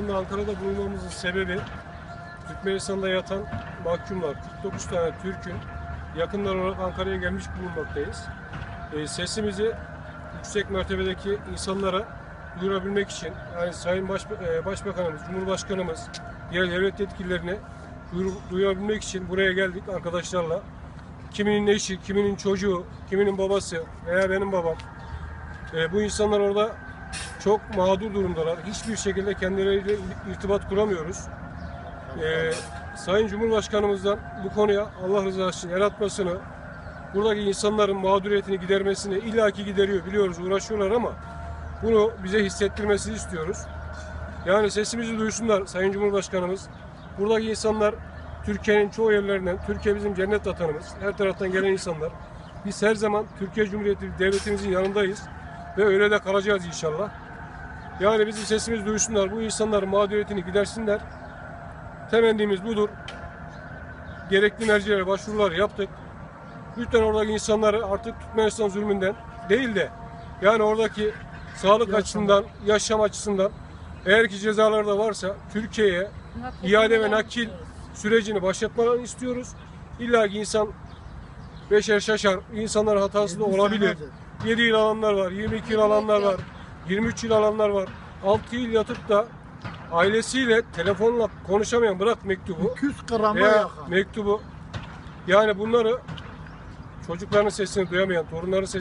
anda Ankara'da bulunmamızın sebebi Türkmenistan'da yatan mahkumlar, 49 tane Türk'ün yakınlar olarak Ankara'ya gelmiş bulunmaktayız. E, sesimizi yüksek mertebedeki insanlara duyurabilmek için yani Sayın Baş, e, Başbakanımız, Cumhurbaşkanımız, diğer devlet yetkililerine duyur, duyurabilmek için buraya geldik arkadaşlarla. Kiminin eşi, kiminin çocuğu, kiminin babası veya benim babam. E, bu insanlar orada çok mağdur durumdalar. Hiçbir şekilde kendileriyle irtibat kuramıyoruz. Ee, Sayın Cumhurbaşkanımızdan bu konuya Allah rızası için el atmasını, buradaki insanların mağduriyetini gidermesini illaki gideriyor biliyoruz uğraşıyorlar ama bunu bize hissettirmesini istiyoruz. Yani sesimizi duysunlar Sayın Cumhurbaşkanımız. Buradaki insanlar Türkiye'nin çoğu yerlerinden, Türkiye bizim cennet vatanımız. Her taraftan gelen insanlar. Biz her zaman Türkiye Cumhuriyeti devletimizin yanındayız ve öyle de kalacağız inşallah. Yani bizim sesimizi duysunlar, bu insanların mağduriyetini gidersinler. Temennimiz budur. Gerekli mercilere başvurular yaptık. Lütfen oradaki insanları artık Türkmenistan zulmünden değil de yani oradaki sağlık açısından, yaşam açısından eğer ki cezaları da varsa Türkiye'ye iade ve nakil sürecini başlatmalarını istiyoruz. İlla ki insan beşer şaşar, insanlar hatası da olabilir. senedir. 7 yıl alanlar var, 22 yıl alanlar var, 23 yıl alanlar var. 6 yıl yatıp da ailesiyle telefonla konuşamayan bırak mektubu 200 grama veya yakın. mektubu yani bunları çocukların sesini duyamayan, torunların sesini